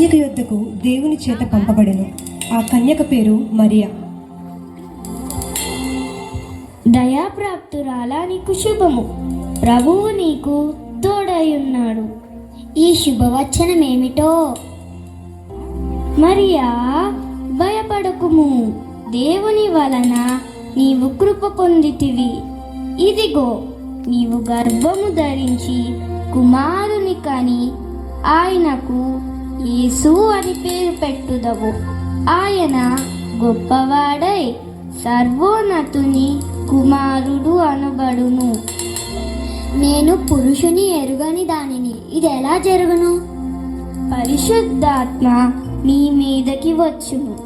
కన్యక యొద్దకు దేవుని చేత పంపబడను. ఆ కన్యక పేరు మరియా. దయాప్రాప్తురాలా నీకు శుభము. ప్రభువు నీకు తోడయున్నాడు ఈ శుభవచనం ఏమిటో మరియా భయపడకుము. దేవుని వలన నీవు కృప పొందితివి. ఇదిగో నీవు గర్భము ధరించి కుమారుని కని ఆయనకు యేసు అని పేరు పెట్టుదవు. ఆయన గొప్పవాడై సర్వోన్నతుని కుమారుడు అనబడును నేను పురుషుని ఎరుగని దానిని ఇది ఎలా జరుగును? పరిశుద్ధాత్మ నీ మీదకి వచ్చును.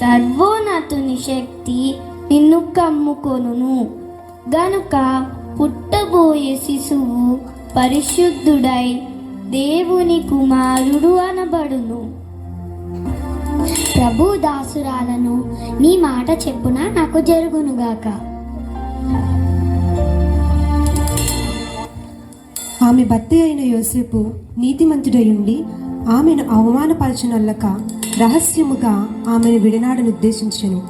సర్వోన్నతుని శక్తి నిన్ను కమ్ముకొను గనుక పుట్టబోయే శిశువు పరిశుద్ధుడై దేవుని కుమారుడు అనబడును. ప్రభు దాసురాలను నీ మాట చెప్పున నాకు జరుగునుగాక. ఆమె భర్త అయిన యోసేపు నీతిమంతుడయుండి ఆమెను అవమానపరచనల్లక రహస్యముగా ఆమెను విడనాడను ఉద్దేశించెను.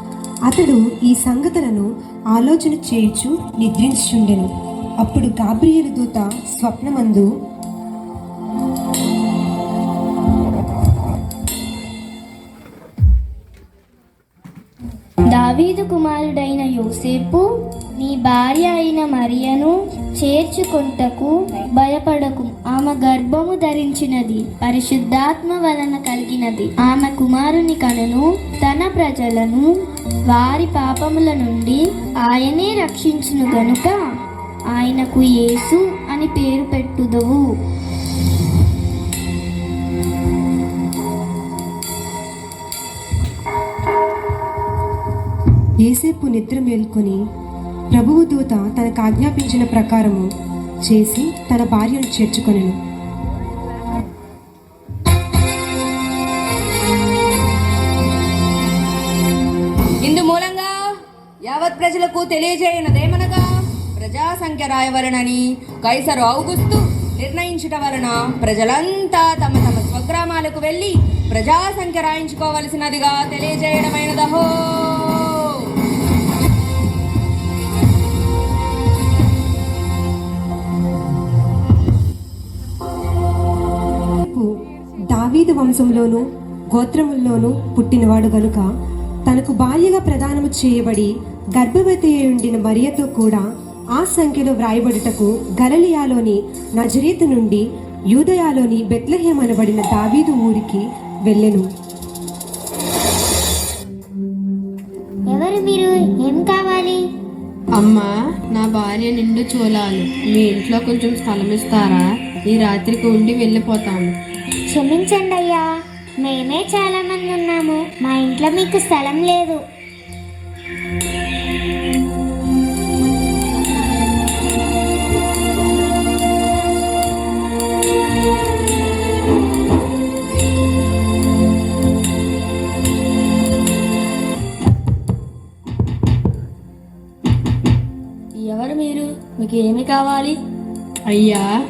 అతడు ఈ సంగతులను ఆలోచన చేయుచు నిద్రించుండెను అప్పుడు గాబ్రియలు దూత స్వప్నమందు దావీదు కుమారుడైన యోసేపు నీ భార్య అయిన మరియను చేర్చుకొంటకు భయపడకు. ఆమె గర్భము ధరించినది పరిశుద్ధాత్మ వలన కలిగినది. ఆమె కుమారుని కనును తన ప్రజలను వారి పాపముల నుండి ఆయనే రక్షించును గనుక ఆయనకు యేసు అని పేరు పెట్టుదువు. ఏసేపు నిద్ర మేల్కొని ప్రభువు దూత తనకు ఆజ్ఞాపించిన ప్రకారము చేసి తన భార్యను చేర్చుకొనెను. ఇందు మూలంగా యావత్ ప్రజలకు తెలియజేయనదేమనగా ప్రజా సంఖ్య రాయవలనని కైసరు అవుగుస్తూ నిర్ణయించుట వలన ప్రజలంతా తమ తమ స్వగ్రామాలకు వెళ్ళి ప్రజా సంఖ్య రాయించుకోవలసినదిగా తెలియజేయడమైనదహో. వంశంలోను గోత్రముల్లోనూ పుట్టినవాడు గనుక తనకు భార్యగా ప్రదానము చేయబడి గర్భవతి అయి ఉండిన మరియతో కూడా ఆ సంఖ్యలో వ్రాయబడుటకు గలలియాలోని నజరేతు నుండి యూదయాలోని బెత్లహేం అనబడిన దావీదు ఊరికి వెళ్ళెను. ఎవరు మీరు? ఏం కావాలి? అమ్మా నా భార్య నిండు చూలాలు. మీ ఇంట్లో కొంచెం స్థలం ఇస్తారా ఈ రాత్రికి ఉండి వెళ్ళిపోతాము క్షమించండి అయ్యా. మేమే చాలా మంది ఉన్నాము. మా ఇంట్లో మీకు స్థలం లేదు. ఎవరు మీరు? మీకు ఏమి కావాలి? అయ్యా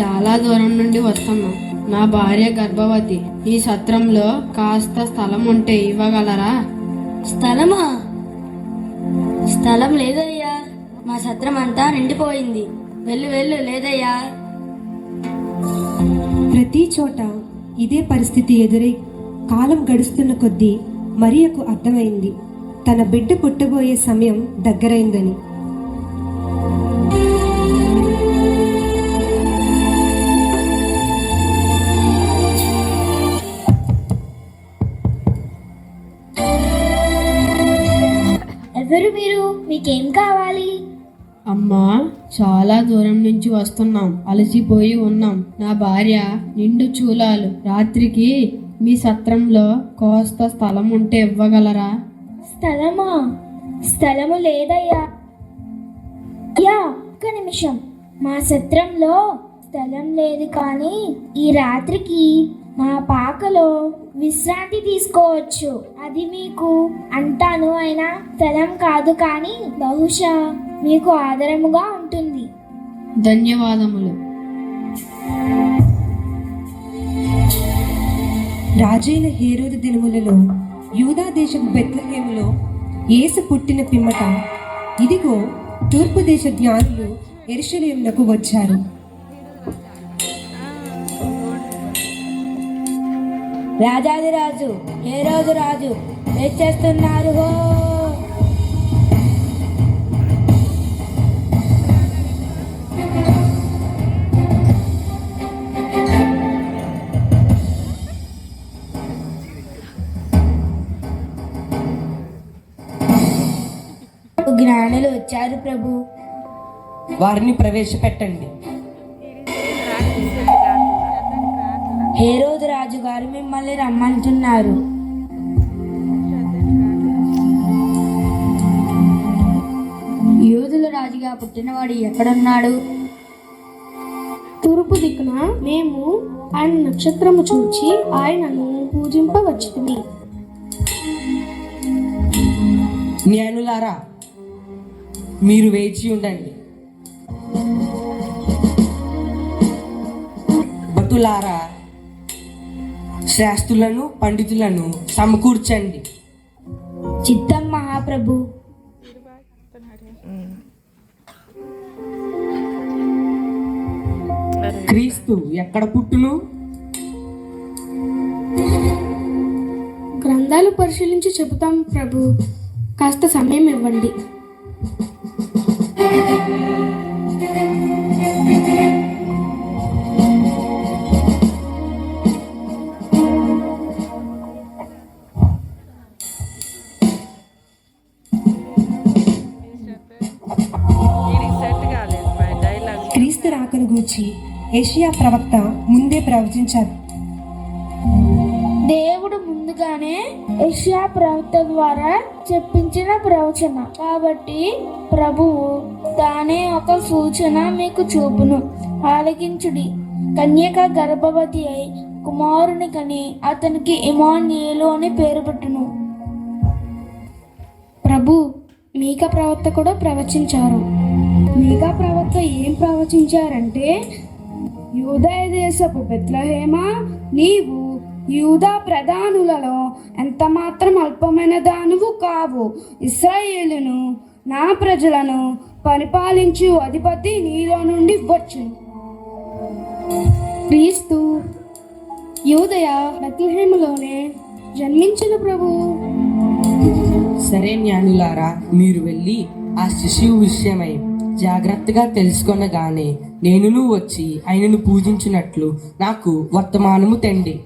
చాలా దూరం నుండి వస్తున్నాం. నా భార్య గర్భవతి ఈ సత్రంలో కాస్త స్థలం ఉంటే ఇవ్వగలరా? స్థలమా? స్థలం లేదయ్యా. మా సత్రం అంతా నిండిపోయింది. వెళ్ళు వెళ్ళు లేదయ్యా. ప్రతి చోట ఇదే పరిస్థితి ఎదురై కాలం గడుస్తున్న కొద్దీ మరియకు అర్థమైంది. తన బిడ్డ పుట్టబోయే సమయం దగ్గరైందని. మీకేం కావాలి? అమ్మా చాలా దూరం నుంచి వస్తున్నాం. అలసిపోయి ఉన్నాం. నా భార్య నిండు చూలాలు. రాత్రికి మీ సత్రంలో కోస్త స్థలం ఉంటే ఇవ్వగలరా? స్థలమా? స్థలము లేదయ్యా. యా ఒక్క నిమిషం. మా సత్రంలో స్థలం లేదు కానీ ఈ రాత్రికి మా పాకలో విశ్రాంతి తీసుకోవచ్చు. అది మీకు అంటాను అయినా స్థలం కాదు కానీ బహుశా మీకు ఆదరముగా ఉంటుంది. ధన్యవాదములు. రాజైన హేరోదు దినములలో యూదా దేశపు బెత్లహేములో యేసు పుట్టిన పిమ్మట ఇదిగో తూర్పు దేశ జ్ఞానులు ఎరుషలేమునకు వచ్చారు. రాజాది రాజు ఏ రోజు రాజు? చేస్తున్నారు హో? జ్ఞానులు వచ్చారు ప్రభు. వారిని ప్రవేశపెట్టండి. ఏ రోజు రాజు గారు మిమ్మల్ని రమ్మంటున్నారు. యోధుల రాజుగా పుట్టినవాడు ఎక్కడున్నాడు? తూర్పు దిక్కున మేము ఆయన నక్షత్రము చూచి ఆయనను పూజింపవచ్చుతుంది జ్ఞానులారా మీరు వేచి ఉండండి. భటులారా శాస్త్రులను పండితులను సమకూర్చండి. చిత్తం మహాప్రభు. క్రీస్తు ఎక్కడ పుట్టును? గ్రంథాలు పరిశీలించి చెబుతాం ప్రభు. కాస్త సమయం ఇవ్వండి. క్రీస్తు రాకను గూర్చి ఏషియా ప్రవక్త ముందే ప్రవచించారు. దేవుడు ముందుగానే ఏషియా ప్రవక్త ద్వారా చెప్పించిన ప్రవచన. కాబట్టి ప్రభువు తానే ఒక సూచన మీకు చూపును. ఆలకించుడి. కన్యక గర్భవతి అయి కుమారుని కని అతనికి ఇమాన్యేలు అని పేరు పెట్టును. ప్రభు మీక ప్రవక్త కూడా ప్రవచించారు. మీకా ప్రవక్త ఏం ప్రవచించారంటే యూదయ దేశపు బెత్లహేమా నీవు యూదా ప్రధానులలో ఎంత మాత్రం అల్పమైన దానువు కావు. ఇస్రాయేలును నా ప్రజలను పరిపాలించు అధిపతి నీలో నుండి వచ్చును. క్రీస్తు యూదయ బెత్లహేములోనే జన్మించిన ప్రభు. సరే జ్ఞానులారా మీరు వెళ్ళి ఆ శిశువు విషయమై జాగ్రత్తగా తెలుసుకొనగానే నేనును వచ్చి ఆయనను పూజించినట్లు నాకు వర్తమానము తెండి.